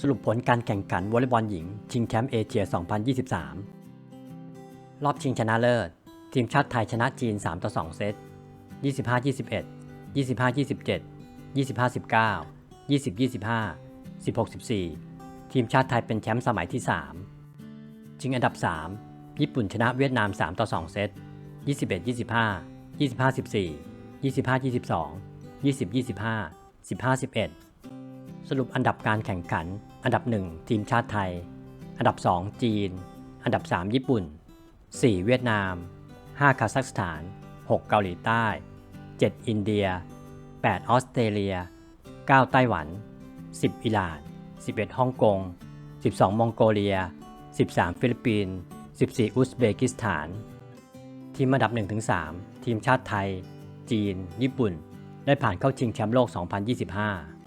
สรุปผลการแข่งขันวอลเลย์บอลหญิง ชิงแชมป์เอเชีย 2023 รอบชิงชนะเลิศ ทีมชาติไทยชนะจีน 3 ต่อ 2 เซต 25 21 25 27 25 19 20 25 16 14 ทีมชาติไทยเป็นแชมป์สมัยที่ 3 ชิงอันดับ 3 ญี่ปุ่นชนะเวียดนาม 3 ต่อ 2 เซต 21 25 25 14 25-22, 20-25, 15-11 สรุปอันดับการแข่งขัน อันดับ 1 ทีมชาติไทย อันดับ 2 จีน อันดับ 3 ญี่ปุ่น 4 เวียดนาม 5 คาซัคสถาน 6 เกาหลีใต้ 7 อินเดีย 8 ออสเตรเลีย 9 ไต้หวัน 10 อิหร่าน 11 ฮ่องกง 12 มองโกเลีย 13 ฟิลิปปินส์ 14 อุซเบกิสถาน ทีมอันดับ 1-3 ทีมชาติไทย จีน ญี่ปุ่น ได้ผ่านเข้าชิงแชมป์โลก 2025